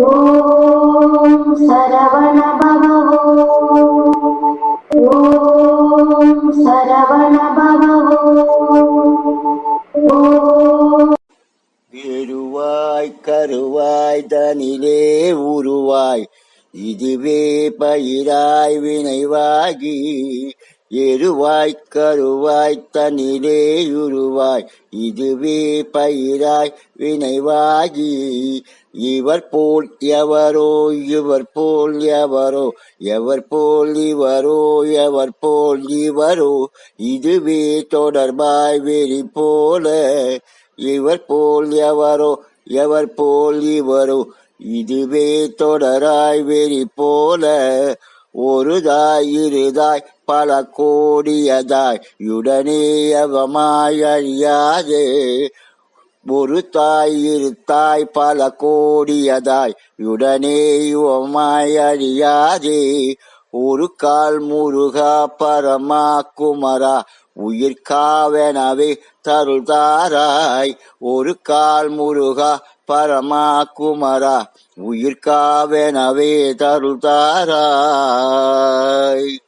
ஓம் கருவாய் தனிலே உருவாய் இதுவே பயிராய் வினைவாகி எருவாய் கருவாய் தனிலே உருவாய். இதுவே பயிராய் வினைவாகி இவர் போல் எவரோ இவர் போல் எவரோ எவர் போல் இவரோ எவர் போல் இவரோ. இதுவே தொடர்பாய் வெறி போல இவர் போல் எவரோ எவர் போல் இவரோ. இதுவே தொடராய் வெறி போல ஒருதாய் இருதாய் பல கோடியதாய். உடனே அழியாதே. ஒரு தாய் இரு தாய் பல கோடியதாய். உடனே யுவமாய் அழியாதே. ஒரு கால் முருகா பரமா குமரா. உயிர்காவெனவே தருள்தாராய். ஒரு கால் முருகா பரமா குமரா உயிர்காவெனவே தருதாராய் தருள் தாராய்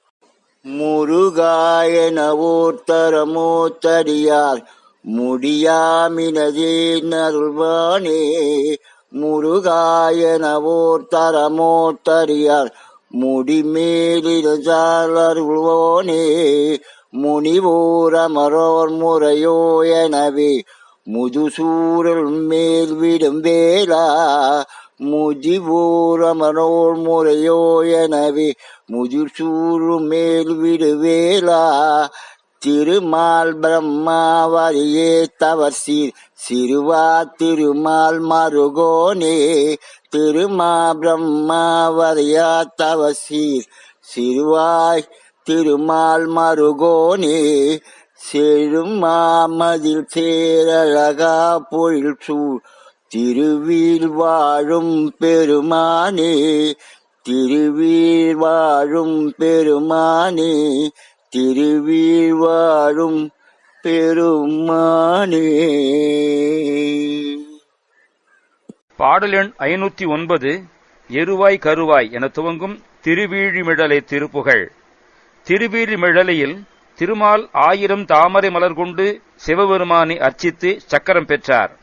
முருகாயனவோர் தரமோ தடியார் முடியாமினதே நருள்வானே முருகாயனவோர் தரமோ தடியார் முடிமேலிருந்தால் அருள்வோனே. முனிவோரமரோர் முறையோ எனவே முதுசூரல் மேல் விடும் வேளா முதிவோரமரோர் முறையோ எனவே முதுசூறு மேல் விடுவேலா திருமால் பிரம்மாவரியே தவர் சீர் சிறுவா திருமால் மருகோனே திருமா பிரம்மாவரியா தவ சீர் சிறுவாய் திருமால் மருகோனே செருமாமதில் சேரழகா பொழில் சூழ். திருவீல் வாழும் பெருமானே திருவீர் வாழும் பெருமானே திருவீர் வாழும் பெருமானே. பாடல் எண் ஐநூத்தி ஒன்பது எருவாய் கருவாய் என துவங்கும் திருவீழிமிழலை திருப்புகழ் திருவீழிமிழலையில் திருமால் ஆயிரம் தாமரை மலர் கொண்டு சிவபெருமானை அர்ச்சித்து சக்கரம் பெற்றார்.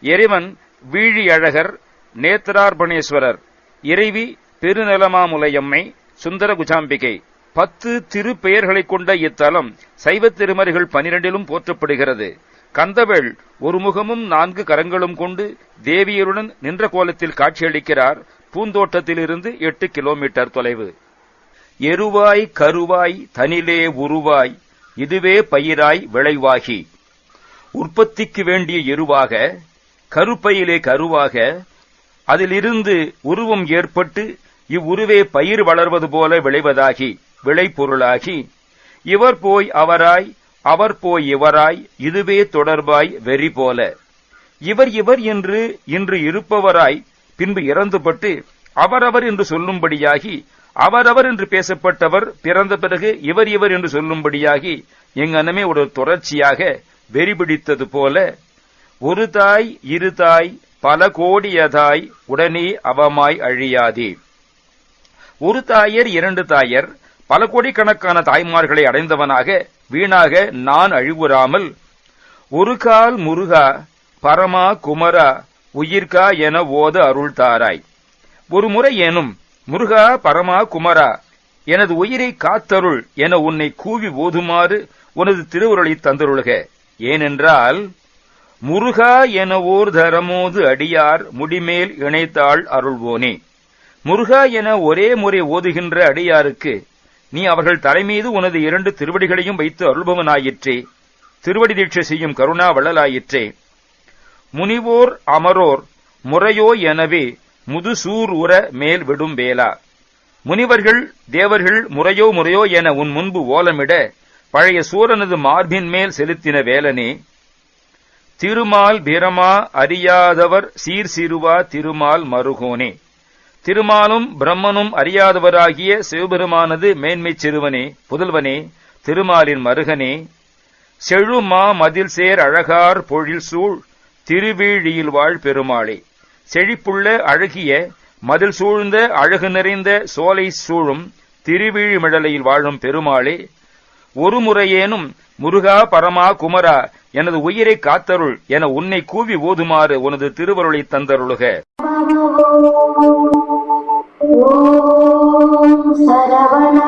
இறைவன் வீழி அழகர் நேத்ரார்பணேஸ்வரர் இறைவி பெருநலமாமுலையம்மை சுந்தர குஜாம்பிகை பத்து திருப்பெயர்களைக் கொண்ட இத்தலம் சைவ திருமறைகள் பனிரெண்டிலும் போற்றப்படுகிறது. கந்தவேள் ஒரு முகமும் நான்கு கரங்களும் கொண்டு தேவியருடன் நின்ற கோலத்தில் காட்சியளிக்கிறார். பூந்தோட்டத்திலிருந்து எட்டு கிலோமீட்டர் தொலைவு. எருவாய் கருவாய் தனிலே உருவாய் இதுவே பயிராய் விளைவாகி. உற்பத்திக்கு வேண்டிய எருவாக கருப்பையிலே கருவாக அதிலிருந்து உருவம் ஏற்பட்டு இவ்வுருவே பயிர் வளர்வது போல விளைவதாகி விளைபொருளாகி. இவர் போய் அவராய் அவர் போய் இவராய் இதுவே தொடர்பாய் வெறி போல. இவர் இவர் என்று இன்று இருப்பவராய் பின்பு இறந்துபட்டு அவரவர் என்று சொல்லும்படியாகி அவரவர் என்று பேசப்பட்டவர் பிறந்த பிறகு இவர் இவர் என்று சொல்லும்படியாகி எங்கனமே ஒரு தொடர்ச்சியாக வெறி பிடித்தது போல ஒரு தாய் இரு தாய் பல கோடியதாய் உடனே அவமாய் அழியாதே. ஒரு தாயர் இரண்டு தாயர் பல கோடிக்கணக்கான தாய்மார்களை அடைந்தவனாக வீணாக நான் அழிவுறாமல் ஒரு கால் முருகா பரமா குமரா உயிர்கா என ஓத அருள்தாராய். ஒரு முறை ஏனும் முருகா பரமா குமரா எனது உயிரை காத்தருள் என உன்னை கூவி ஓதுமாறு உனது திருவுருளை தந்தருள்க. ஏனென்றால் முருகா என ஓர் தரமோது அடியார் முடிமேல் இணைத்தாள் அருள்வோனே. முருகா என ஒரே முறை ஓதுகின்ற அடியாருக்கு நீ அவர்கள் தலைமீது உனது இரண்டு திருவடிகளையும் வைத்து அருள்பவனாயிற்றே. திருவடி தீட்சை செய்யும் கருணா வள்ளலாயிற்றே. முனிவோர் அமரோர் முறையோ எனவே முதுசூர் உற மேல் விடும் வேலா முனிவர்கள் தேவர்கள் முறையோ முறையோ என உன் முன்பு ஓலமிட பழைய சூரனது மார்பின் மேல் செலுத்தின வேலனே. திருமால் பிரமா அறியாதவர் சீர் சிறுவா திருமால் மருகோனே. திருமாலும் பிரம்மனும் அறியாதவராகிய சிவபெருமானது மேன்மைச் சிறுவனே புதல்வனே திருமாலின் மருகனே. செழுமா மதில் சேர் அழகார் பொழில் சூழ் திருவீழியில் வாழ் பெருமாளே. செழிப்புள்ள அழகிய மதில் சூழ்ந்த அழகு நிறைந்த சோலை சூழும் திருவிழிமிடலையில் வாழும் பெருமாளே ஒரு முறையேனும் முருகா பரமா குமரா எனது உயிரை காத்தருள் என உன்னை கூவி ஓதுமாறு உனது திருவருளை தந்தருளுக. ஓம் சரவண